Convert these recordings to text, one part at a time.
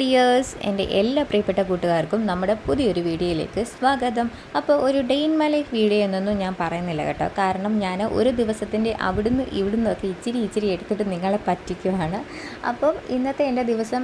Dears എന്റെ എല്ലാ പ്രിയപ്പെട്ട കൂട്ടുകാർക്കും നമ്മുടെ പുതിയൊരു വീഡിയോയിലേക്ക് സ്വാഗതം. അപ്പോൾ ഒരു day in my life video എന്നൊന്നും ഞാൻ പറയുന്നില്ല കേട്ടോ. കാരണം ഞാൻ ഒരു ദിവസത്തിന്റെ അവിടുന്ന് ഇവിടുന്ന് ഒക്കെ ഇച്ചിരി ഇച്ചിരി എടുത്തിട്ട് നിങ്ങളെ പറ്റിക്കുവാണ്. അപ്പം ഇന്നത്തെ എന്റെ ദിവസം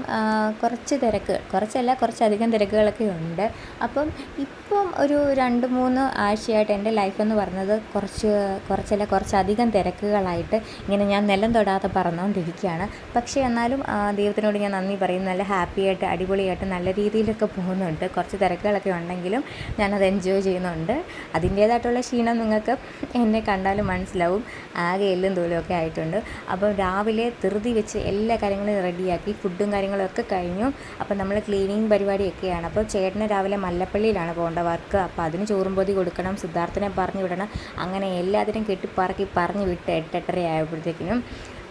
കുറച്ച് തിരക്ക് കുറച്ചല്ല കുറച്ചധികം തിരക്കുകളൊക്കെ ഉണ്ട്. അപ്പം ഇപ്പം ഒരു രണ്ട് മൂന്ന് ആഴ്ചയായിട്ട് എന്റെ ലൈഫ് എന്ന് പറഞ്ഞത് കുറച്ച് കുറച്ചല്ല കുറച്ചധികം തിരക്കുകളായിട്ട് ഇങ്ങനെ ഞാൻ നിലം തൊടാതെ പറഞ്ഞുകൊണ്ടിരിക്കുകയാണ് പക്ഷേ എന്നാലും ദൈവത്തിനോട് ഞാൻ നന്ദി പറയും നല്ല ഹാപ്പി ആയിട്ട് അടിപൊളിയായിട്ട് നല്ല രീതിയിലൊക്കെ പോകുന്നുണ്ട്. കുറച്ച് തിരക്കുകളൊക്കെ ഉണ്ടെങ്കിലും ഞാനത് എൻജോയ് ചെയ്യുന്നുണ്ട്. അതിന്റേതായിട്ടുള്ള ക്ഷീണം നിങ്ങൾക്ക് എന്നെ കണ്ടാലും മനസ്സിലാവും. ആകെ എല്ലും തോലുമൊക്കെ ആയിട്ടുണ്ട്. അപ്പോൾ രാവിലെ ധൃതി വെച്ച് എല്ലാ കാര്യങ്ങളും റെഡിയാക്കി ഫുഡും കാര്യങ്ങളും ഒക്കെ കഴിഞ്ഞു. അപ്പോൾ നമ്മൾ ക്ലീനിങ് പരിപാടിയൊക്കെയാണ്. അപ്പോൾ ചേട്ടന് രാവിലെ മല്ലപ്പള്ളിയിലാണ് പോകേണ്ട വർക്ക്. അപ്പോൾ അതിന് ചോറും പൊതി കൊടുക്കണം സിദ്ധാർത്ഥനെ പറഞ്ഞു വിടണം. അങ്ങനെ എല്ലാത്തിനും കെട്ടിപ്പറക്കി പറഞ്ഞു വിട്ട് എട്ടെട്ടര ആയപ്പോഴത്തേക്കിനും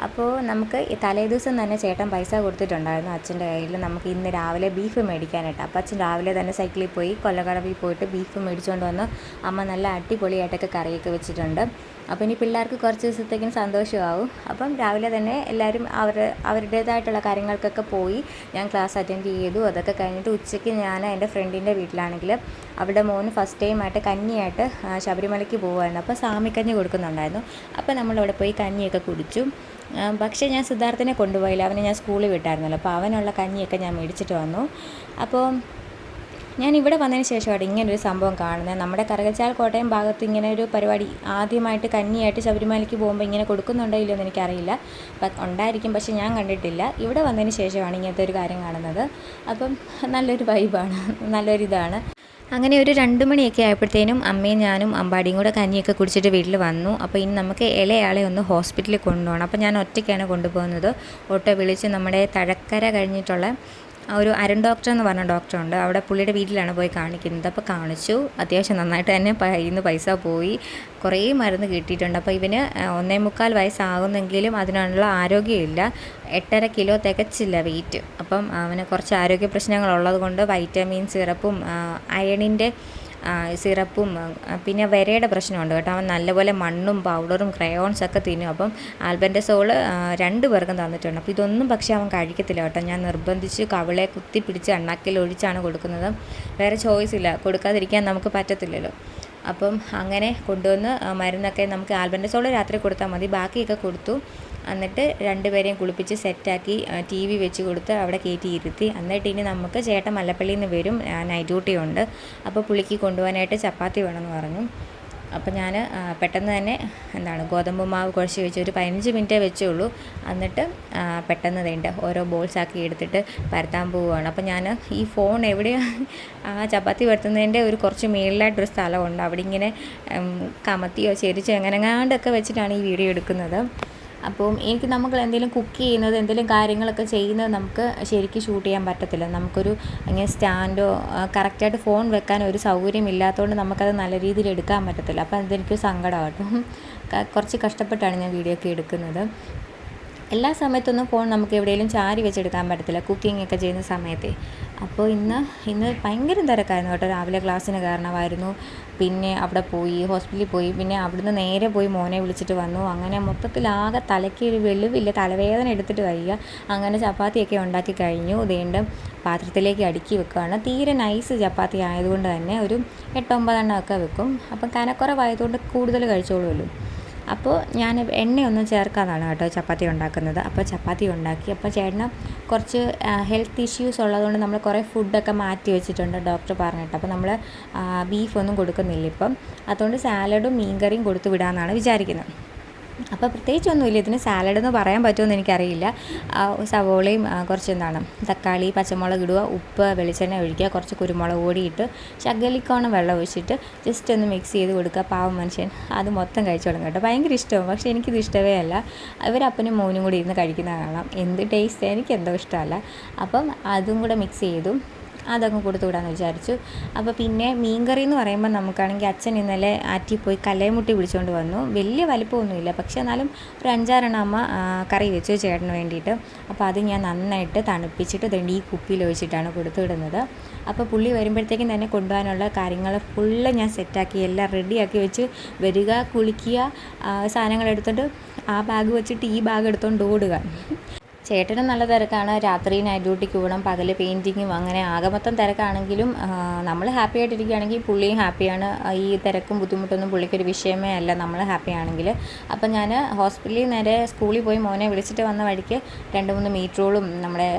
അപ്പോൾ നമുക്ക് ഈ തലേദിവസം തന്നെ ചേട്ടൻ പൈസ കൊടുത്തിട്ടുണ്ടായിരുന്നു അച്ഛന്റെ കയ്യിൽ. നമുക്ക് ഇന്ന് രാവിലെ ബീഫ് മേടിക്കാനായിട്ട്. അപ്പോൾ അച്ഛൻ രാവിലെ തന്നെ സൈക്കിളിൽ പോയി കൊല്ലക്കടവിൽ പോയിട്ട് ബീഫ് മേടിച്ചുകൊണ്ട് വന്ന് അമ്മ നല്ല അടിപൊളിയായിട്ടൊക്കെ കറിയൊക്കെ വെച്ചിട്ടുണ്ട്. അപ്പോൾ ഇനി പിള്ളേർക്ക് കുറച്ച് ദിവസത്തേക്കും സന്തോഷമാവും. അപ്പം രാവിലെ തന്നെ എല്ലാവരും അവർ അവരുടേതായിട്ടുള്ള കാര്യങ്ങൾക്കൊക്കെ പോയി ഞാൻ ക്ലാസ് അറ്റൻഡ് ചെയ്തു. അതൊക്കെ കഴിഞ്ഞിട്ട് ഉച്ചയ്ക്ക് ഞാൻ എന്റെ ഫ്രണ്ടിന്റെ വീട്ടിലാണെങ്കിൽ അവിടെ മോന് ഫസ്റ്റ് ടൈമായിട്ട് കഞ്ഞിയായിട്ട് ശബരിമലയ്ക്ക് പോകുമായിരുന്നു അപ്പോൾ സാമിക്കഞ്ഞി കൊടുക്കുന്നുണ്ടായിരുന്നു. അപ്പോൾ നമ്മളവിടെ പോയി കഞ്ഞിയൊക്കെ കുടിച്ചു. പക്ഷേ ഞാൻ സിദ്ധാർത്ഥനെ കൊണ്ടുപോയില്ല. അവനെ ഞാൻ സ്കൂളിൽ വിട്ടായിരുന്നല്ലോ. അപ്പോൾ അവനുള്ള കഞ്ഞിയൊക്കെ ഞാൻ മേടിച്ചിട്ട് വന്നു. അപ്പോൾ ഞാൻ ഇവിടെ വന്നതിന് ശേഷമാണ് ഇങ്ങനൊരു സംഭവം കാണുന്നത്. നമ്മുടെ കറുകച്ചാൽ കോട്ടയം ഭാഗത്ത് ഇങ്ങനെ ഒരു പരിപാടി ആദ്യമായിട്ട് കന്നിയായിട്ട് ശബരിമലയ്ക്ക് പോകുമ്പോൾ ഇങ്ങനെ കൊടുക്കുന്നുണ്ടോ ഇല്ലയോ എന്ന് എനിക്കറിയില്ല. ഉണ്ടായിരിക്കും. പക്ഷെ ഞാൻ കണ്ടിട്ടില്ല. ഇവിടെ വന്നതിന് ശേഷമാണ് ഇങ്ങനത്തെ ഒരു കാര്യം കാണുന്നത്. അപ്പം നല്ലൊരു വൈബാണ് നല്ലൊരിതാണ്. അങ്ങനെ ഒരു രണ്ട് മണിയൊക്കെ ആയപ്പോഴത്തേനും അമ്മയും ഞാനും അമ്പാടിയും കൂടെ കഞ്ഞിയൊക്കെ കുടിച്ചിട്ട് വീട്ടിൽ വന്നു. അപ്പോൾ ഇനി നമുക്ക് ഇളയാളെ ഒന്ന് ഹോസ്പിറ്റലിൽ കൊണ്ടുപോകണം. അപ്പോൾ ഞാൻ ഒറ്റയ്ക്കാണ് കൊണ്ടുപോകുന്നത്. ഓട്ടോ വിളിച്ച് നമ്മുടെ തഴക്കര കഴിഞ്ഞിട്ടുള്ള ഒരു അരുൺ ഡോക്ടർ എന്ന് പറഞ്ഞ ഡോക്ടറുണ്ട് അവിടെ പുള്ളിയുടെ വീട്ടിലാണ് പോയി കാണിക്കുന്നത്. അപ്പോൾ കാണിച്ചു. അത്യാവശ്യം നന്നായിട്ട് തന്നെ നിന്ന് പൈസ പോയി. കുറേ മരുന്ന് കിട്ടിയിട്ടുണ്ട്. അപ്പോൾ ഇവന് ഒന്നേ മുക്കാൽ വയസ്സാകുന്നെങ്കിലും അതിനുള്ള ആരോഗ്യമില്ല. എട്ടര കിലോ തികച്ചില്ല വെയിറ്റ്. അപ്പം അവന് കുറച്ച് ആരോഗ്യ പ്രശ്നങ്ങളുള്ളത് കൊണ്ട് വൈറ്റമിൻ സിറപ്പും അയണിന്റെ സിറപ്പും പിന്നെ വരയുടെ പ്രശ്നമുണ്ട് കേട്ടോ. അവൻ നല്ലപോലെ മണ്ണും പൗഡറും ക്രയോൺസ് ഒക്കെ തിന്നും. അപ്പം ആൽബന്റെ സോൾ രണ്ട് പേർക്കും തന്നിട്ടുണ്ട്. അപ്പോൾ ഇതൊന്നും പക്ഷേ അവൻ കഴിക്കത്തില്ല കേട്ടോ. ഞാൻ നിർബന്ധിച്ച് കവിളെ കുത്തി പിടിച്ച് എണ്ണാക്കിൽ ഒഴിച്ചാണ് കൊടുക്കുന്നത്. വേറെ ചോയ്സ് ഇല്ല. കൊടുക്കാതിരിക്കാൻ നമുക്ക് പറ്റത്തില്ലല്ലോ. അപ്പം അങ്ങനെ കൊണ്ടുവന്ന് മരുന്നൊക്കെ നമുക്ക് ആൽബന്റെ സോൾ രാത്രി കൊടുത്താൽ മതി. ബാക്കിയൊക്കെ കൊടുത്തു. എന്നിട്ട് രണ്ടുപേരെയും കുളിപ്പിച്ച് സെറ്റാക്കി ടി വി വെച്ച് കൊടുത്ത് അവിടെ കയറ്റി ഇരുത്തി. എന്നിട്ട് ഇനി നമുക്ക് ചേട്ടൻ മല്ലപ്പള്ളിയിൽ നിന്ന് വരും നൈറ്റ് ഡ്യൂട്ടി ഉണ്ട്. അപ്പോൾ പുളിക്ക് കൊണ്ടുപോകാനായിട്ട് ചപ്പാത്തി വേണമെന്ന് പറഞ്ഞു. അപ്പോൾ ഞാൻ പെട്ടെന്ന് തന്നെ എന്താണ് ഗോതമ്പ് മാവ് കുഴച്ച് വെച്ച് ഒരു പതിനഞ്ച് മിനിറ്റേ വെച്ചുള്ളൂ. എന്നിട്ട് പെട്ടെന്ന് തേണ്ട ഓരോ ബോൾസ് ആക്കി എടുത്തിട്ട് പരത്താൻ പോവുകയാണ്. അപ്പോൾ ഞാൻ ഈ ഫോൺ എവിടെയാണ് ആ ചപ്പാത്തി പരത്തുന്നതിന്റെ ഒരു കുറച്ച് മേളിലായിട്ടൊരു സ്ഥലമുണ്ട്. അവിടെ ഇങ്ങനെ കമത്തിയോ ചെരിച്ചോ എങ്ങനെങ്ങാണ്ടൊക്കെ വെച്ചിട്ടാണ് ഈ വീഡിയോ എടുക്കുന്നത്. അപ്പം എനിക്ക് നമുക്ക് എന്തെങ്കിലും കുക്ക് ചെയ്യുന്നത് എന്തെങ്കിലും കാര്യങ്ങളൊക്കെ ചെയ്യുന്നത് നമുക്ക് ശരിക്കും ഷൂട്ട് ചെയ്യാൻ പറ്റത്തില്ല. നമുക്കൊരു ഇങ്ങനെ സ്റ്റാൻഡോ കറക്റ്റായിട്ട് ഫോൺ വെക്കാൻ ഒരു സൗകര്യം ഇല്ലാത്തതുകൊണ്ട് നമുക്കത് നല്ല രീതിയിൽ എടുക്കാൻ പറ്റത്തില്ല. അപ്പോൾ അതെനിക്ക് സങ്കടമാട്ടോ. കുറച്ച് കഷ്ടപ്പെട്ടാണ് ഞാൻ വീഡിയോ ഒക്കെ എടുക്കുന്നത്. എല്ലാ സമയത്തൊന്നും ഫോൺ നമുക്ക് എവിടെയെങ്കിലും ചാരി വെച്ചെടുക്കാൻ പറ്റത്തില്ല. കുക്കിംഗ് ഒക്കെ ചെയ്യുന്ന സമയത്തെ. അപ്പോൾ ഇന്ന് ഇന്ന് ഭയങ്കര തിരക്കായിരുന്നു കേട്ടോ. രാവിലെ ക്ലാസ്സിന് കാരണമായിരുന്നു പിന്നെ അവിടെ പോയി ഹോസ്പിറ്റലിൽ പോയി. പിന്നെ അവിടുന്ന് നേരെ പോയി മോനെ വിളിച്ചിട്ട് വന്നു. അങ്ങനെ മൊത്തത്തിലാകെ തലയ്ക്ക് ഒരു വെളിവില്ല. തലവേദന എടുത്തിട്ട് കഴിയുക അങ്ങനെ ചപ്പാത്തിയൊക്കെ ഉണ്ടാക്കി കഴിഞ്ഞു. വീണ്ടും പാത്രത്തിലേക്ക് അടുക്കി വെക്കുകയാണ് തീരെ നൈസ് ചപ്പാത്തി ആയതുകൊണ്ട് തന്നെ ഒരു എട്ടൊമ്പതെണ്ണം ഒക്കെ വെക്കും. അപ്പം കനക്കുറവായതുകൊണ്ട് കൂടുതൽ കഴിച്ചോളുമല്ലോ. അപ്പോൾ ഞാൻ എണ്ണയൊന്നും ചേർക്കാതാണ് കേട്ടോ ചപ്പാത്തി ഉണ്ടാക്കുന്നത്. അപ്പോൾ ചപ്പാത്തി ഉണ്ടാക്കി. അപ്പോൾ ചേട്ടന് കുറച്ച് ഹെൽത്ത് ഇഷ്യൂസ് ഉള്ളതുകൊണ്ട് നമ്മൾ കുറേ ഫുഡൊക്കെ മാറ്റി വെച്ചിട്ടുണ്ട് ഡോക്ടർ പറഞ്ഞിട്ട്. അപ്പോൾ നമ്മൾ ബീഫൊന്നും കൊടുക്കുന്നില്ല ഇപ്പം. അതുകൊണ്ട് സാലഡും മീൻകറിയും കൊടുത്തു വിടാമെന്നാണ് വിചാരിക്കുന്നത് അപ്പോൾ പ്രത്യേകിച്ചൊന്നുമില്ല. ഇതിന് സാലഡ് എന്ന് പറയാൻ പറ്റുമെന്ന് എനിക്കറിയില്ല. സവോളയും കുറച്ച് എന്താണ് തക്കാളി പച്ചമുളക് ഇടുക ഉപ്പ് വെളിച്ചെണ്ണ ഒഴിക്കുക കുറച്ച് കുരുമുളക് പൊടി ഇട്ട് ശകലിക്കോണം വെള്ളം ഒഴിച്ചിട്ട് ജസ്റ്റ് ഒന്ന് മിക്സ് ചെയ്ത് കൊടുക്കുക. പാവം മനുഷ്യൻ. അത് മൊത്തം കഴിച്ചു തുടങ്ങും കേട്ടോ. ഭയങ്കര ഇഷ്ടമാണ് പക്ഷേ എനിക്കിത് ഇഷ്ടമേ അല്ല. ഇവരപ്പനും മോനും കൂടി ഇരുന്ന് കഴിക്കുന്ന കാണാം. എന്ത് ടേസ്റ്റ് എനിക്ക് എന്തോ ഇഷ്ടമല്ല. അപ്പം അതും കൂടെ മിക്സ് ചെയ്തു. അതങ്ങ് കൊടുത്തു വിടാമെന്ന് വിചാരിച്ചു. അപ്പോൾ പിന്നെ മീൻകറി എന്ന് പറയുമ്പോൾ നമുക്കാണെങ്കിൽ അച്ഛൻ ഇന്നലെ ആറ്റി പോയി കലയമുട്ടി പിടിച്ചുകൊണ്ട് വന്നു. വലിയ വലിപ്പമൊന്നുമില്ല. പക്ഷേ എന്നാലും ഒരു അഞ്ചാറെണ്ണം അമ്മ കറി വെച്ചു ചേട്ടന് വേണ്ടിയിട്ട്. അപ്പോൾ അത് ഞാൻ നന്നായിട്ട് തണുപ്പിച്ചിട്ട് ദണ്ട് ഈ കുപ്പിയിൽ ഒഴിച്ചിട്ടാണ് കൊടുത്തു വിടുന്നത്. അപ്പോൾ പുള്ളി വരുമ്പോഴത്തേക്കും തന്നെ കൊണ്ടുപോകാനുള്ള കാര്യങ്ങൾ ഫുള്ള് ഞാൻ സെറ്റാക്കി എല്ലാം റെഡിയാക്കി വെച്ച് വരിക കുളിക്കുക സാധനങ്ങൾ എടുത്തിട്ട് ആ ബാഗ് വെച്ചിട്ട് ഈ ബാഗ് എടുത്തുകൊണ്ട് ഓടുക. ചേട്ടനും നല്ല തിരക്കാണ്. രാത്രി നൈറ്റ് ഡ്യൂട്ടിക്ക് പോകണം പകൽ പെയിന്റിങ്ങും അങ്ങനെ ആകെ മൊത്തം തിരക്കാണെങ്കിലും നമ്മൾ ഹാപ്പി ആയിട്ടിരിക്കുകയാണെങ്കിൽ പുള്ളിയും ഹാപ്പിയാണ് ഈ തിരക്കും ബുദ്ധിമുട്ടൊന്നും പുള്ളിക്കൊരു വിഷയമേ അല്ല. നമ്മൾ ഹാപ്പി ആണെങ്കിൽ അപ്പം ഞാൻ ഹോസ്പിറ്റലിൽ നേരെ സ്കൂളിൽ പോയി മോനെ വിളിച്ചിട്ട് വന്ന വഴിക്ക് രണ്ട് മൂന്ന് മീറ്റ് റോളും നമ്മുടെ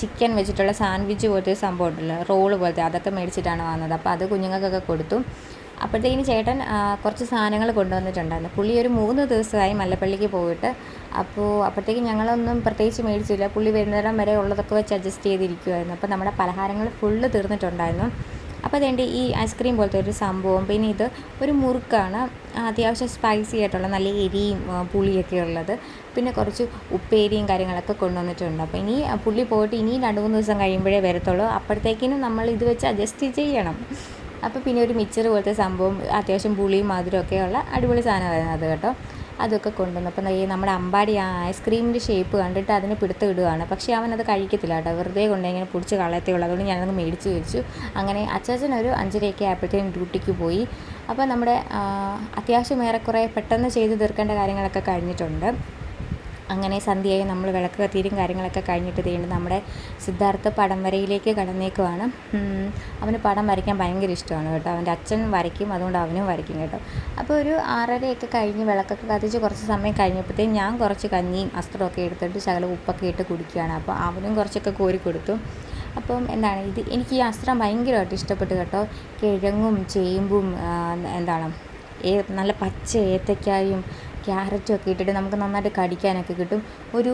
ചിക്കൻ വെച്ചിട്ടുള്ള സാൻഡ്വിച്ച് പോലത്തെ സംഭവം ഉണ്ടല്ലോ. റോൾ പോലത്തെ. അതൊക്കെ മേടിച്ചിട്ടാണ് വന്നത്. അപ്പോൾ അത് കുഞ്ഞുങ്ങൾക്കൊക്കെ കൊടുത്തു. അപ്പോഴത്തേക്കിന് ചേട്ടൻ കുറച്ച് സാധനങ്ങൾ കൊണ്ടുവന്നിട്ടുണ്ടായിരുന്നു. പുള്ളി ഒരു മൂന്ന് ദിവസമായി മല്ലപ്പള്ളിക്ക് പോയിട്ട്. അപ്പോൾ അപ്പോഴത്തേക്കും ഞങ്ങളൊന്നും പ്രത്യേകിച്ച് മേടിച്ചില്ല. പുള്ളി വരുന്നിടം വരെ ഉള്ളതൊക്കെ വെച്ച് അഡ്ജസ്റ്റ് ചെയ്തിരിക്കുമായിരുന്നു അപ്പോൾ നമ്മുടെ പലഹാരങ്ങൾ ഫുള്ള് തീർന്നിട്ടുണ്ടായിരുന്നു. അപ്പോൾ അതേണ്ടി ഈ ഐസ്ക്രീം പോലത്തെ ഒരു സംഭവം പിന്നെ ഇത് ഒരു മുറുക്കാണ്. അത്യാവശ്യം സ്പൈസി ആയിട്ടുള്ള നല്ല എരിയും പുളിയൊക്കെ ഉള്ളത്. പിന്നെ കുറച്ച് ഉപ്പേരിയും കാര്യങ്ങളൊക്കെ കൊണ്ടുവന്നിട്ടുണ്ട്. അപ്പോൾ ഇനി പുള്ളി പോയിട്ട് ഇനി രണ്ട് മൂന്ന് ദിവസം കഴിയുമ്പോഴേ വരത്തുള്ളൂ. അപ്പോഴത്തേക്കിനും നമ്മൾ ഇത് വെച്ച് അഡ്ജസ്റ്റ് ചെയ്യണം. അപ്പോൾ പിന്നെ ഒരു മിച്ചർ പോലത്തെ സംഭവം അത്യാവശ്യം പുളിയും മധുരമൊക്കെയുള്ള അടിപൊളി സാധനമായിരുന്നു അത് കേട്ടോ. അതൊക്കെ കൊണ്ടുവന്നു. അപ്പം ഈ നമ്മുടെ അമ്പാടി ആ ഐസ്ക്രീമിന്റെ ഷേപ്പ് കണ്ടിട്ട് അതിന് പിടുത്തം ഇടുകയാണ് പക്ഷേ അവൻ അത് കഴിക്കത്തില്ല കേട്ടോ. വെറുതെ കൊണ്ട് ഇങ്ങനെ പിടിച്ച് കളയത്തേ ഉള്ളൂ. അതുകൊണ്ട് ഞാനത് മേടിച്ച് വെച്ചു. അങ്ങനെ അച്ചാച്ചൻ ഒരു അഞ്ചരയൊക്കെ ആയപ്പോഴത്തേക്കും ഡ്യൂട്ടിക്ക് പോയി. അപ്പോൾ നമ്മുടെ അത്യാവശ്യം ഏറെക്കുറെ പെട്ടെന്ന് ചെയ്ത് തീർക്കേണ്ട കാര്യങ്ങളൊക്കെ കഴിഞ്ഞിട്ടുണ്ട്. അങ്ങനെ സന്ധ്യയായി നമ്മൾ വിളക്ക് കത്തിയിലും കാര്യങ്ങളൊക്കെ കഴിഞ്ഞിട്ട് തീണ്ട് നമ്മുടെ സിദ്ധാർത്ഥ പടം വരയിലേക്ക് കടന്നേക്കുവാണ്. അവന് പടം വരയ്ക്കാൻ ഭയങ്കര ഇഷ്ടമാണ് കേട്ടോ. അവന്റെ അച്ഛൻ വരയ്ക്കും അതുകൊണ്ട് അവനും വരയ്ക്കും കേട്ടോ. അപ്പോൾ ഒരു ആറരയൊക്കെ കഴിഞ്ഞ് വിളക്കൊക്കെ കത്തിച്ച് കുറച്ച് സമയം കഴിഞ്ഞപ്പോഴത്തേക്കും ഞാൻ കുറച്ച് കഞ്ഞിയും അസ്ത്രമൊക്കെ എടുത്തിട്ട് ശകലം ഉപ്പൊക്കെ ഇട്ട് കുടിക്കുകയാണ്. അപ്പോൾ അവനും കുറച്ചൊക്കെ കോരി കൊടുത്തു. അപ്പം എന്താണ് ഇത് എനിക്ക് ഈ അസ്ത്രം ഭയങ്കരമായിട്ട് ഇഷ്ടപ്പെട്ടു കേട്ടോ. കിഴങ്ങും ചേമ്പും എന്താണ് നല്ല പച്ച ഏത്തക്കായും ക്യാരറ്റും ഒക്കെ ഇട്ടിട്ട് നമുക്ക് നന്നായിട്ട് കടിക്കാനൊക്കെ കിട്ടും. ഒരു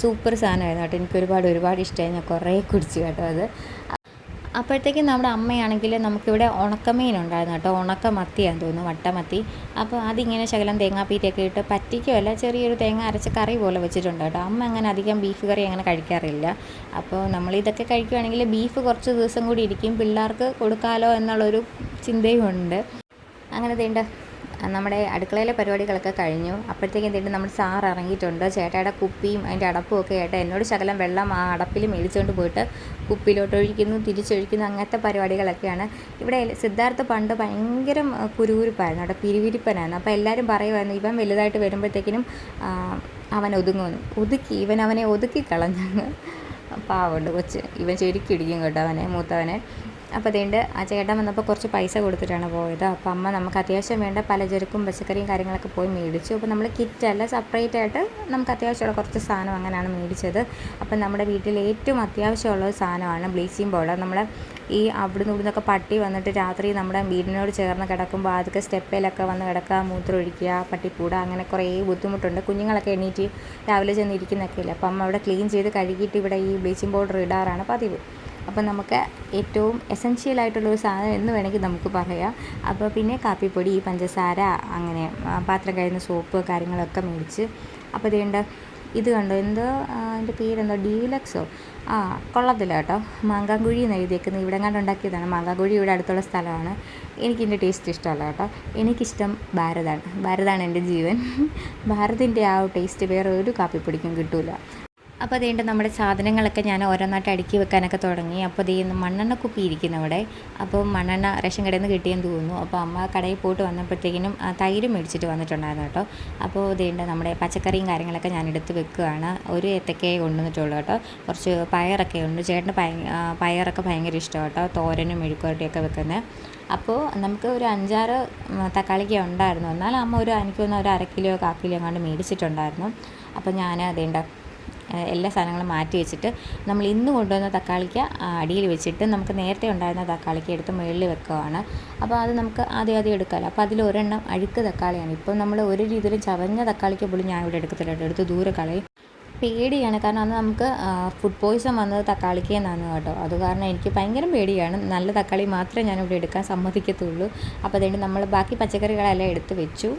സൂപ്പർ സാധനമായിരുന്നു കേട്ടോ. എനിക്ക് ഒരുപാട് ഒരുപാട് ഇഷ്ടമായി ഞാൻ കുറേ കുടിച്ചു കേട്ടോ അത്. അപ്പോഴത്തേക്കും നമ്മുടെ അമ്മയാണെങ്കിൽ നമുക്കിവിടെ ഉണക്കമീൻ ഉണ്ടായിരുന്നു കേട്ടോ. ഉണക്ക മത്തിയാന്ന് തോന്നുന്നു വട്ടമത്തി. അപ്പോൾ അതിങ്ങനെ ശകലം തേങ്ങാപ്പീറ്റൊക്കെ ഇട്ട് പറ്റിക്കുമല്ല ചെറിയൊരു തേങ്ങ അരച്ച കറി പോലെ വെച്ചിട്ടുണ്ട് കേട്ടോ. അമ്മ അങ്ങനെ അധികം ബീഫ് കറി അങ്ങനെ കഴിക്കാറില്ല. അപ്പോൾ നമ്മൾ ഇതൊക്കെ കഴിക്കുകയാണെങ്കിൽ ബീഫ് കുറച്ച് ദിവസം കൂടി ഇരിക്കും. പിള്ളേർക്ക് കൊടുക്കാമല്ലോ എന്നുള്ളൊരു ചിന്തയും ഉണ്ട് അങ്ങനെ തീണ്ട നമ്മുടെ അടുക്കളയിലെ പരിപാടികളൊക്കെ കഴിഞ്ഞു. അപ്പോഴത്തേക്കും എന്തിട്ട് നമ്മുടെ സാർ ഇറങ്ങിയിട്ടുണ്ട്. ചേട്ടയുടെ കുപ്പിയും അതിന്റെ അടപ്പും ഒക്കെ ആയിട്ട് എന്നോട് ശകലം വെള്ളം ആ അടപ്പിൽ മേടിച്ചുകൊണ്ട് പോയിട്ട് കുപ്പിയിലോട്ട് ഒഴിക്കുന്നു തിരിച്ചൊഴിക്കുന്നു. അങ്ങനത്തെ പരിപാടികളൊക്കെയാണ്. ഇവിടെ സിദ്ധാർത്ഥ പണ്ട് ഭയങ്കര കുരുകുരുപ്പായിരുന്നു അവിടെ പിരിവിരിപ്പനായിരുന്നു. അപ്പോൾ എല്ലാവരും പറയുമായിരുന്നു ഇവൻ വലുതായിട്ട് വരുമ്പോഴത്തേക്കിനും അവൻ ഒതുങ്ങുമെന്ന്. ഒതുക്കി ഇവൻ അവനെ ഒതുക്കി കളഞ്ഞങ്ങ്. പാവമുണ്ട് കൊച്ച്. ഇവൻ ശരിക്കും ഇടിക്കും കേട്ടോ അവനെ മൂത്തവനെ. അപ്പോൾ അതുകൊണ്ട് ആ ചേട്ടൻ വന്നപ്പോൾ കുറച്ച് പൈസ കൊടുത്തിട്ടാണ് പോയത്. അപ്പോൾ അമ്മ നമുക്ക് അത്യാവശ്യം വേണ്ട പലചരക്കും പച്ചക്കറിയും കാര്യങ്ങളൊക്കെ പോയി മേടിച്ചു. അപ്പോൾ നമ്മൾ കിറ്റല്ല സെപ്പറേറ്റ് ആയിട്ട് നമുക്ക് അത്യാവശ്യമുള്ള കുറച്ച് സാധനം അങ്ങനെയാണ് മേടിച്ചത്. അപ്പം നമ്മുടെ വീട്ടിൽ ഏറ്റവും അത്യാവശ്യമുള്ള ഒരു സാധനമാണ് ബ്ലീച്ചിങ് പൗഡർ. നമ്മൾ ഈ അവിടുന്ന് ഇവിടുന്നൊക്കെ പട്ടി വന്നിട്ട് രാത്രി നമ്മുടെ വീടിനോട് ചേർന്ന് കിടക്കുമ്പോൾ അതൊക്കെ സ്റ്റെപ്പയിലൊക്കെ വന്ന് കിടക്കുക മൂത്രം ഒഴിക്കുക പട്ടിപ്പൂട അങ്ങനെ കുറേ ബുദ്ധിമുട്ടുണ്ട്. കുഞ്ഞുങ്ങളൊക്കെ എണീറ്റ് രാവിലെ ചെന്ന് ഇരിക്കുന്നൊക്കെ ഇല്ല അപ്പം അവിടെ ക്ലീൻ ചെയ്ത് കഴുകിയിട്ട് ഇവിടെ ഈ ബ്ലീച്ചിങ് പൗഡർ ഇടാറാണ് പതിവ്. അപ്പം നമുക്ക് ഏറ്റവും എസെൻഷ്യൽ ആയിട്ടുള്ള ഒരു സാധനം എന്ന് വേണമെങ്കിൽ നമുക്ക് പറയാം. അപ്പോൾ പിന്നെ കാപ്പിപ്പൊടി പഞ്ചസാര അങ്ങനെ പാത്രം കഴിയുന്ന സോപ്പ് കാര്യങ്ങളൊക്കെ മേടിച്ച്. അപ്പോൾ ഇതുകൊണ്ട് ഇത് കണ്ടോ എന്തോ അതിന്റെ പേരെന്തോ ഡീലക്സോ? ആ കൊള്ളത്തില്ല കേട്ടോ. മാങ്കാങ്കുഴി എന്ന് എഴുതിയേക്കുന്നത്. ഇവിടെ കണ്ട് ഉണ്ടാക്കിയതാണ്. മാങ്കാങ്കുഴി ഇവിടെ അടുത്തുള്ള സ്ഥലമാണ്. എനിക്കിതിന്റെ ടേസ്റ്റ് ഇഷ്ടമല്ല കേട്ടോ. എനിക്കിഷ്ടം ഭാരതാണ്. ഭാരതാണ് എന്റെ ജീവൻ. ഭാരതിന്റെ ആ ടേസ്റ്റ് വേറെ ഒരു കാപ്പിപ്പൊടിക്കും കിട്ടൂല. അപ്പോൾ അതുകൊണ്ട് നമ്മുടെ സാധനങ്ങളൊക്കെ ഞാൻ ഓരോന്നായിട്ട് അടുക്കി വെക്കാനൊക്കെ തുടങ്ങി. അപ്പോൾ ദേ മണ്ണെണ്ണ കുപ്പി ഇരിക്കുന്നു അവിടെ അപ്പോൾ മണ്ണെണ്ണ റേഷൻ കടയിൽ നിന്ന് കിട്ടിയെന്ന് തോന്നുന്നു. അപ്പോൾ അമ്മ കടയിൽ പോയിട്ട് വന്നപ്പോഴത്തേക്കിനും തൈര് മേടിച്ചിട്ട് വന്നിട്ടുണ്ടായിരുന്നു കേട്ടോ. അപ്പോൾ ഇതേണ്ട നമ്മുടെ പച്ചക്കറിയും കാര്യങ്ങളൊക്കെ ഞാൻ എടുത്ത് വെക്കുകയാണ് ഒരു ഏത്തക്കയെ കൊണ്ടുവന്നിട്ടുള്ളൂ കേട്ടോ. കുറച്ച് പയറൊക്കെ ഉണ്ട്. ചേട്ടന് പയറൊക്കെ ഭയങ്കര ഇഷ്ടമാണ് കേട്ടോ. തോരനും മെഴുക്കുവരട്ടിയൊക്കെ വെക്കുന്നത് അപ്പോൾ നമുക്ക് ഒരു അഞ്ചാറ് തക്കാളിക്ക ഉണ്ടായിരുന്നു. എന്നാൽ അമ്മ ഒരു എനിക്ക് തോന്നുന്നു ഒരു അര കിലോ കാ കിലോ എങ്ങാണ്ട് മേടിച്ചിട്ടുണ്ടായിരുന്നു. അപ്പോൾ ഞാൻ അതേണ്ട എല്ലാ സാധനങ്ങളും മാറ്റി വെച്ചിട്ട് നമ്മൾ ഇന്ന് കൊണ്ടുവന്ന തക്കാളിക്ക അടിയിൽ വെച്ചിട്ട് നമുക്ക് നേരത്തെ ഉണ്ടായിരുന്ന തക്കാളിക്ക എടുത്ത് മുകളിൽ വെക്കുകയാണ്. അപ്പോൾ അത് നമുക്ക് ആദ്യം ആദ്യം എടുക്കാമല്ലോ. അപ്പോൾ അതിൽ ഒരെണ്ണം അഴുക്ക് തക്കാളിയാണ്. ഇപ്പം നമ്മൾ ഒരു രീതിയിലും ചവഞ്ഞ തക്കാളിക്ക പോലും ഞാൻ ഇവിടെ എടുക്കത്തില്ല. എടുത്ത് ദൂരെ കളയും. പേടിയാണ്. കാരണം അന്ന് നമുക്ക് ഫുഡ് പോയിസൺ വന്നത് തക്കാളിക്ക് നിന്നാണ് കേട്ടോ. അത് കാരണം എനിക്ക് ഭയങ്കര പേടിയാണ്. നല്ല തക്കാളി മാത്രമേ ഞാനിവിടെ എടുക്കാൻ സമ്മതിക്കത്തുള്ളൂ. അപ്പോൾ അതുകൊണ്ട് നമ്മൾ ബാക്കി പച്ചക്കറികളെല്ലാം എടുത്ത് വെച്ചു.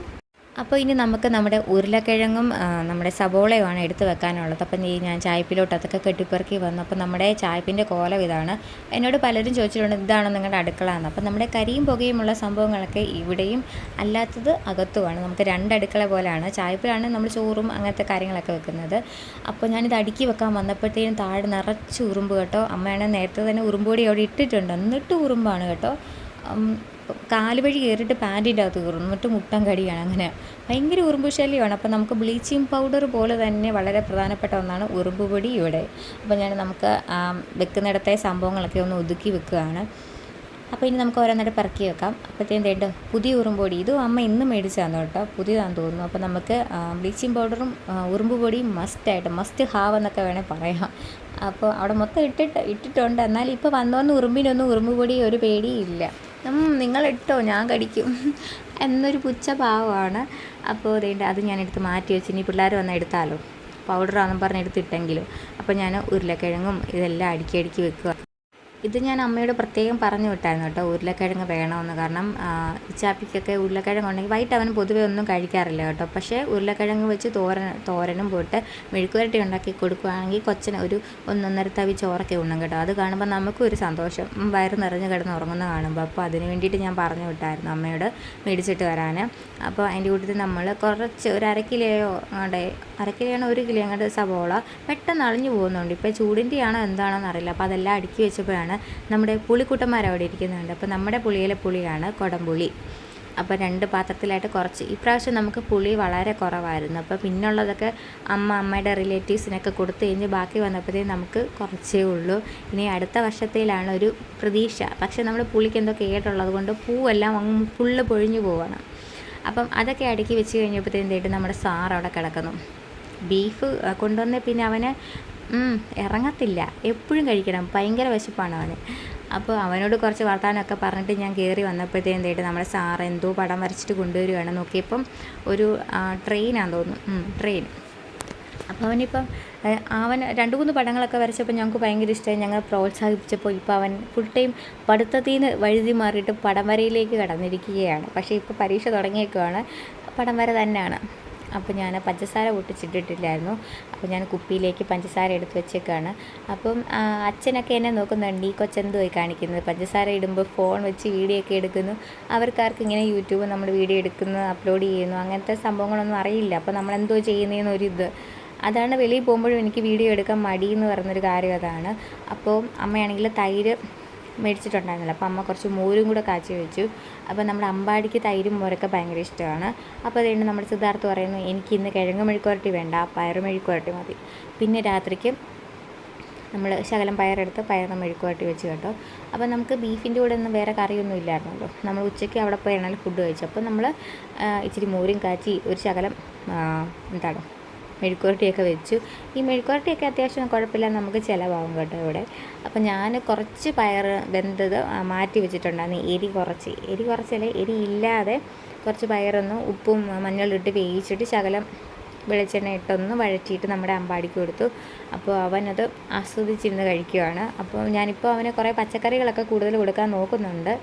അപ്പോൾ ഇനി നമുക്ക് നമ്മുടെ ഉരുളക്കിഴങ്ങും നമ്മുടെ സബോളയുമാണ് എടുത്ത് വെക്കാനുള്ളത്. അപ്പം ഈ ഞാൻ ചായപ്പിലോട്ട് അതൊക്കെ കെട്ടിപ്പെറുക്കി വന്നു. അപ്പോൾ നമ്മുടെ ചായപ്പിന്റെ കോലം ഇതാണ്. എന്നോട് പലരും ചോദിച്ചിട്ടുണ്ട് ഇതാണോ നിങ്ങളുടെ അടുക്കള എന്ന് അപ്പം നമ്മുടെ കരിയും പുകയുമുള്ള സംഭവങ്ങളൊക്കെ ഇവിടെയും അല്ലാത്തത് അകത്തുമാണ്. നമുക്ക് രണ്ട് അടുക്കള പോലെയാണ് ചായപ്പിലാണ് നമ്മൾ ചോറും അങ്ങനത്തെ കാര്യങ്ങളൊക്കെ വെക്കുന്നത്. അപ്പോൾ ഞാനിത് അടുക്കി വെക്കാൻ വന്നപ്പോഴത്തേനും താഴെ നിറച്ച് ഉറുമ്പ് കേട്ടോ. അമ്മയാണ് നേരത്തെ തന്നെ ഉറുമ്പുപൊടി അവിടെ ഇട്ടിട്ടുണ്ട്. എന്നിട്ട് ഉറുമ്പാണ് കേട്ടോ. കാൽ വഴി കയറിയിട്ട് പാന്റിന്റെ അകത്ത് കയറും. എന്നിട്ട് മുട്ടം കടിയാണ് അങ്ങനെ. ഭയങ്കര ഉറുമ്പ് ശല്യമാണ് അപ്പോൾ നമുക്ക് ബ്ലീച്ചിങ് പൗഡർ പോലെ തന്നെ വളരെ പ്രധാനപ്പെട്ട ഒന്നാണ് ഉറുമ്പ് പൊടി ഇവിടെ. അപ്പോൾ ഞാൻ നമുക്ക് വെക്കുന്നിടത്തെ സംഭവങ്ങളൊക്കെ ഒന്ന് ഒതുക്കി വെക്കുകയാണ്. അപ്പോൾ ഇനി നമുക്ക് ഓരോന്നിട്ട് പറക്കി വെക്കാം. അപ്പോഴത്തേക്കും തേണ്ട പുതിയ ഉറുമ്പൊടി ഇതും അമ്മ ഇന്ന് മേടിച്ചതാണ് കേട്ടോ. പുതിയതാണെന്ന് തോന്നുന്നു. അപ്പോൾ നമുക്ക് ബ്ലീച്ചിങ് പൗഡറും ഉറുമ്പ് പൊടിയും മസ്റ്റായിട്ട് മസ്റ്റ് ഹാവ് എന്നൊക്കെ വേണേൽ പറയാം. അപ്പോൾ അവിടെ മൊത്തം ഇട്ടിട്ട് ഇട്ടിട്ടുണ്ട്. എന്നാൽ ഇപ്പോൾ വന്നോന്ന് ഉറുമ്പിനൊന്നും ഉറുമ്പ് പൊടി ഒരു പേടിയില്ല നിങ്ങൾ ഇട്ടോ ഞാൻ കടിക്കും. എന്നൊരു പുച്ച ഭാവമാണ് അപ്പോൾ അതേണ്ട അത് ഞാൻ എടുത്ത് മാറ്റി വെച്ച് ഇനി പിള്ളേർ വന്നാൽ എടുത്താലോ? പൗഡറാണെന്ന് പറഞ്ഞ് എടുത്തിട്ടെങ്കിലും. അപ്പോൾ ഞാൻ ഉരുളക്കിഴങ്ങും ഇതെല്ലാം അടുക്കി അടുക്കി വെക്കുക. ഇത് ഞാൻ അമ്മയോട് പ്രത്യേകം പറഞ്ഞു വിട്ടായിരുന്നു കേട്ടോ ഉരുളക്കിഴങ്ങ് വേണമെന്ന്. കാരണം ഇച്ചാപ്പിക്കൊക്കെ ഉരുളക്കിഴങ്ങ് ഉണ്ടെങ്കിൽ വൈകിട്ട് അവൻ പൊതുവേ ഒന്നും കഴിക്കാറില്ല കേട്ടോ. പക്ഷേ ഉരുളക്കിഴങ്ങ് വെച്ച് തോരൻ തോരനും പോയിട്ട് മെഴുക്കുവരട്ടി ഉണ്ടാക്കി കൊടുക്കുകയാണെങ്കിൽ കൊച്ചിന് ഒരു ഒന്നൊന്നര തവി ചോറൊക്കെ ഉണ്ണും കേട്ടോ. അത് കാണുമ്പോൾ നമുക്കും ഒരു സന്തോഷം. വയറ് നിറഞ്ഞ് കിടന്ന് ഉറങ്ങുന്ന കാണുമ്പോൾ അപ്പോൾ അതിന് വേണ്ടിയിട്ട് ഞാൻ പറഞ്ഞു വിട്ടായിരുന്നു അമ്മയോട് മേടിച്ചിട്ട് വരാൻ അപ്പോൾ അതിന്റെ കൂട്ടത്തിൽ നമ്മൾ കുറച്ച് ഒരു അര കിലോയോ അങ്ങോട്ടെ അര കിലോയാണോ ഒരു കിലോ അങ്ങോട്ട് സവോള പെട്ടെന്ന് അളിഞ്ഞു പോകുന്നുണ്ട്. ഇപ്പോൾ ചൂടിന്റെയാണോ എന്താണോ എന്നറിയില്ല അപ്പോൾ അതെല്ലാം അടുക്കി വെച്ചപ്പോഴാണ് നമ്മുടെ പുളിക്കൂട്ടന്മാർ അവിടെ ഇരിക്കുന്നുണ്ട്. അപ്പോൾ നമ്മുടെ പുളിയിലെ പുളിയാണ് കൊടംപുളി. അപ്പോൾ രണ്ട് പാത്രത്തിലായിട്ട് കുറച്ച്. ഇപ്രാവശ്യം നമുക്ക് പുളി വളരെ കുറവായിരുന്നു. അപ്പോൾ പിന്നുള്ളതൊക്കെ അമ്മ അമ്മയുടെ റിലേറ്റീവ്സിനൊക്കെ കൊടുത്തു കഴിഞ്ഞ് ബാക്കി വന്നപ്പോഴത്തേക്കും നമുക്ക് കുറച്ചേ ഉള്ളൂ. ഇനി അടുത്ത വർഷത്തിലാണ് ഒരു പ്രതീക്ഷ. പക്ഷേ നമ്മൾ പുളിക്ക് എന്തോ കേട്ടുള്ളത് കൊണ്ട് പൂവെല്ലാം അങ്ങ് ഫുള്ള് പൊഴിഞ്ഞു പോവണം. അപ്പം അതൊക്കെ അടുക്കി വെച്ച് കഴിഞ്ഞപ്പോഴത്തേക്കും നമ്മുടെ സാർ അവിടെ കിടക്കുന്നു. ബീഫ് കൊണ്ടുവന്ന് പിന്നെ അവന് ഇറങ്ങത്തില്ല. എപ്പോഴും കഴിക്കണം. ഭയങ്കര വിശപ്പാണ് അവന്. അപ്പോൾ അവനോട് കുറച്ച് വർത്തമാനമൊക്കെ പറഞ്ഞിട്ട് ഞാൻ കയറി വന്നപ്പോഴത്തേക്കും എന്തായിട്ട് നമ്മുടെ സാറ് എന്തോ പടം വരച്ചിട്ട് കൊണ്ടുവരികയാണ് നോക്കിയപ്പം ഒരു ട്രെയിനാണെന്ന് തോന്നുന്നു. ട്രെയിൻ. അപ്പോൾ അവനിപ്പം അവൻ രണ്ട് മൂന്ന് പടങ്ങളൊക്കെ വരച്ചപ്പോൾ ഞങ്ങൾക്ക് ഭയങ്കര ഇഷ്ടമായി ഞങ്ങൾ പ്രോത്സാഹിപ്പിച്ചപ്പോൾ ഇപ്പോൾ അവൻ ഫുൾ ടൈം പഠിത്തത്തിൽ നിന്ന് വഴുതി മാറിയിട്ട് പടം വരയിലേക്ക് കടന്നിരിക്കുകയാണ്. പക്ഷേ ഇപ്പോൾ പരീക്ഷ തുടങ്ങിയേക്കുവാണ്. പടം വര തന്നെയാണ്. അപ്പോൾ ഞാൻ പഞ്ചസാര പൊട്ടിച്ചിട്ടിട്ടില്ലായിരുന്നു. അപ്പോൾ ഞാൻ കുപ്പിയിലേക്ക് പഞ്ചസാര എടുത്ത് വെച്ചേക്കാണ്. അപ്പം അച്ഛനൊക്കെ എന്നെ നോക്കുന്നുണ്ട് ഈ കൊച്ചെന്ത് പോയി കാണിക്കുന്നത്? പഞ്ചസാര ഇടുമ്പോൾ ഫോൺ വെച്ച് വീഡിയോ ഒക്കെ എടുക്കുന്നു. അവർക്കാർക്ക് ഇങ്ങനെ യൂട്യൂബ് നമ്മൾ വീഡിയോ എടുക്കുന്നു അപ്ലോഡ് ചെയ്യുന്നു അങ്ങനത്തെ സംഭവങ്ങളൊന്നും അറിയില്ല. അപ്പോൾ നമ്മൾ എന്തോ ചെയ്യുന്നതെന്നൊരിത് അതാണ് വെളിയിൽ പോകുമ്പോഴും എനിക്ക് വീഡിയോ എടുക്കാൻ മടി എന്ന് പറയുന്നൊരു കാര്യം അതാണ്. അപ്പോൾ അമ്മയാണെങ്കിൽ തൈര് മേടിച്ചിട്ടുണ്ടായിരുന്നില്ല. അപ്പോൾ അമ്മ കുറച്ച് മോരും കൂടെ കാച്ചി വെച്ചു. അപ്പോൾ നമ്മുടെ അമ്പാടിക്ക് തൈരും മോരൊക്കെ ഭയങ്കര ഇഷ്ടമാണ്. അപ്പോൾ അതുകൊണ്ട് നമ്മുടെ സിദ്ധാർത്ഥ് പറയുന്നു എനിക്ക് ഇന്ന് കിഴങ്ങ് മെഴുക്കുവരട്ടി വേണ്ട പയറ് മെഴുക്കുവരട്ടി മതി. പിന്നെ രാത്രിക്ക് നമ്മൾ ശകലം പയറെടുത്ത് പയറ് മെഴുക്കുവരട്ടി വെച്ച് കേട്ടോ. അപ്പോൾ നമുക്ക് ബീഫിന്റെ കൂടെ ഒന്നും വേറെ കറിയൊന്നും ഇല്ലായിരുന്നല്ലോ. നമ്മൾ ഉച്ചയ്ക്ക് അവിടെ പോയാണെങ്കിൽ ഫുഡ് കഴിച്ചു. അപ്പോൾ നമ്മൾ ഇച്ചിരി മോരും കാച്ചി ഒരു ശകലം എന്താണ് മെഴുക്കുവരട്ടിയൊക്കെ വെച്ചു. ഈ മെഴുക്കുവരട്ടിയൊക്കെ അത്യാവശ്യം കുഴപ്പമില്ല നമുക്ക് ചിലവാകും കേട്ടോ ഇവിടെ. അപ്പോൾ ഞാൻ കുറച്ച് പയർ വെന്തത് മാറ്റി വെച്ചിട്ടുണ്ടായിരുന്നു. എരി കുറച്ച്. എരി കുറച്ചല്ലേ എരി ഇല്ലാതെ കുറച്ച് പയറൊന്ന് ഉപ്പും മഞ്ഞളിട്ട് വേവിച്ചിട്ട് ശകലം വെളിച്ചെണ്ണ ഇട്ടൊന്ന് വഴറ്റിയിട്ട് നമ്മുടെ അമ്പാടിക്ക് കൊടുത്തു. അപ്പോൾ അവനത് ആസ്വദിച്ചിരുന്ന് കഴിക്കുകയാണ് അപ്പോൾ ഞാനിപ്പോൾ അവന് കുറേ പച്ചക്കറികളൊക്കെ കൂടുതൽ കൊടുക്കാൻ നോക്കുന്നുണ്ട്.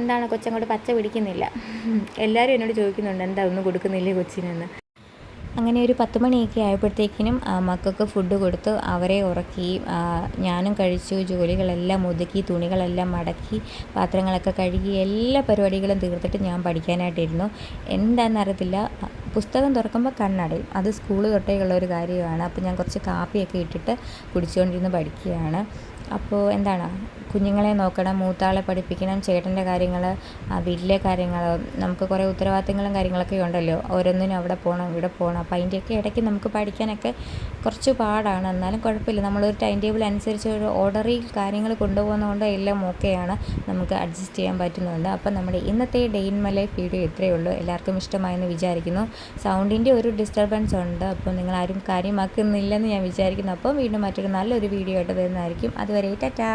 എന്താണ് കൊച്ചങ്ങോട്ട് പച്ച പിടിക്കുന്നില്ല. എല്ലാവരും എന്നോട് ചോദിക്കുന്നുണ്ട് എന്താ ഒന്നും കൊടുക്കുന്നില്ലേ കൊച്ചിനെന്ന്? അങ്ങനെ ഒരു പത്ത് മണിയൊക്കെ ആയപ്പോഴത്തേക്കിനും മക്കൾക്ക് ഫുഡ് കൊടുത്ത് അവരെ ഉറക്കി ഞാനും കഴിച്ചു ജോലികളെല്ലാം ഒതുക്കി തുണികളെല്ലാം മടക്കി പാത്രങ്ങളൊക്കെ കഴുകി എല്ലാ പരിപാടികളും തീർത്തിട്ട് ഞാൻ പഠിക്കാനായിട്ടിരുന്നു. എന്താണെന്നറിയത്തില്ല പുസ്തകം തുറക്കുമ്പോൾ കണ്ണടയും. അത് സ്കൂൾ തൊട്ടേ ഉള്ള ഒരു കാര്യമാണ് അപ്പോൾ ഞാൻ കുറച്ച് കാപ്പിയൊക്കെ ഇട്ടിട്ട് കുടിച്ചുകൊണ്ടിരുന്ന് പഠിക്കുകയാണ്. അപ്പോൾ എന്താണ്? കുഞ്ഞുങ്ങളെ നോക്കണം മൂത്താളെ പഠിപ്പിക്കണം ചേട്ടന്റെ കാര്യങ്ങൾ വീട്ടിലെ കാര്യങ്ങൾ നമുക്ക് കുറേ ഉത്തരവാദിത്തങ്ങളും കാര്യങ്ങളൊക്കെ ഉണ്ടല്ലോ. ഓരോന്നിനും അവിടെ പോകണം ഇവിടെ പോകണം അപ്പോൾ അതിന്റെയൊക്കെ ഇടയ്ക്ക് നമുക്ക് പഠിക്കാനൊക്കെ കുറച്ച് പാടാണ്. എന്നാലും കുഴപ്പമില്ല. നമ്മളൊരു ടൈം ടേബിൾ അനുസരിച്ച് ഒരു ഓർഡറിൽ കാര്യങ്ങൾ കൊണ്ടുപോകുന്നതുകൊണ്ട് എല്ലാം ഓക്കെയാണ്. നമുക്ക് അഡ്ജസ്റ്റ് ചെയ്യാൻ പറ്റുന്നുണ്ട്. അപ്പോൾ നമ്മുടെ ഇന്നത്തെ ഡേ വീഡിയോ ഇത്രയേ ഉള്ളൂ. എല്ലാവർക്കും ഇഷ്ടമായെന്ന് വിചാരിക്കുന്നു. സൗണ്ടിന്റെ ഒരു ഡിസ്റ്റർബൻസ് ഉണ്ട്. അപ്പോൾ നിങ്ങൾ ആരും കാര്യമാക്കുന്നില്ലെന്ന് ഞാൻ വിചാരിക്കുന്നു. അപ്പോൾ വീണ്ടും മറ്റൊരു നല്ലൊരു വീഡിയോ ആയിട്ട് വരുന്നതായിരിക്കും. അതുവരെ ടാറ്റാ.